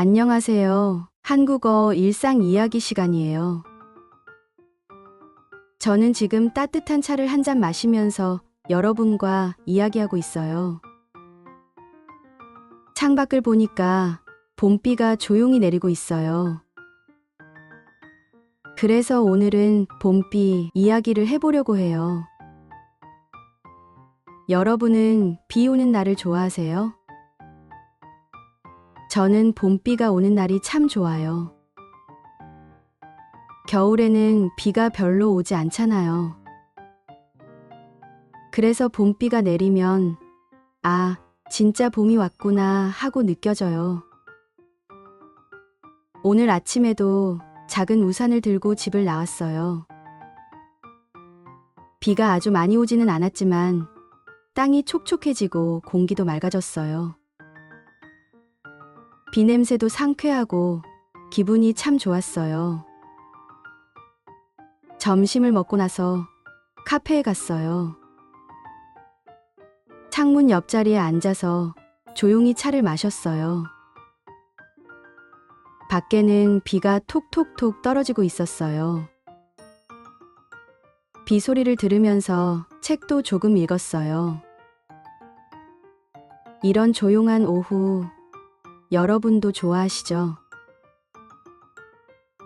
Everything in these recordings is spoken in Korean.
안녕하세요. 한국어 일상 이야기 시간이에요. 저는 지금 따뜻한 차를 한 잔 마시면서 여러분과 이야기하고 있어요. 창밖을 보니까 봄비가 조용히 내리고 있어요. 그래서 오늘은 봄비 이야기를 해보려고 해요. 여러분은 비 오는 날을 좋아하세요? 저는 봄비가 오는 날이 참 좋아요. 겨울에는 비가 별로 오지 않잖아요. 그래서 봄비가 내리면, 아, 진짜 봄이 왔구나 하고 느껴져요. 오늘 아침에도 작은 우산을 들고 집을 나왔어요. 비가 아주 많이 오지는 않았지만 땅이 촉촉해지고 공기도 맑아졌어요. 비 냄새도 상쾌하고 기분이 참 좋았어요. 점심을 먹고 나서 카페에 갔어요. 창문 옆자리에 앉아서 조용히 차를 마셨어요. 밖에는 비가 톡톡톡 떨어지고 있었어요. 비 소리를 들으면서 책도 조금 읽었어요. 이런 조용한 오후, 여러분도 좋아하시죠?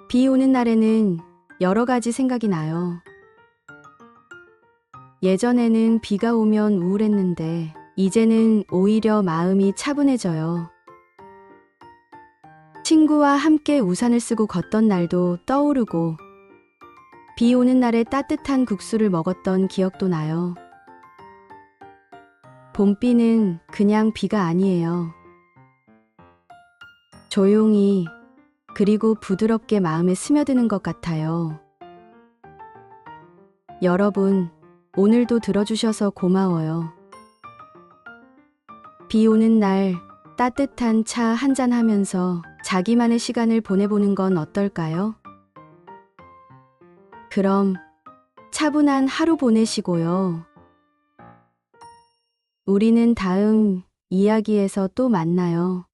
비 오는 날에는 여러 가지 생각이 나요. 예전에는 비가 오면 우울했는데, 이제는 오히려 마음이 차분해져요. 친구와 함께 우산을 쓰고 걷던 날도 떠오르고, 비 오는 날에 따뜻한 국수를 먹었던 기억도 나요. 봄비는 그냥 비가 아니에요. 조용히 그리고 부드럽게 마음에 스며드는 것 같아요. 여러분, 오늘도 들어주셔서 고마워요. 비 오는 날 따뜻한 차 한잔 하면서 자기만의 시간을 보내보는 건 어떨까요? 그럼 차분한 하루 보내시고요. 우리는 다음 이야기에서 또 만나요.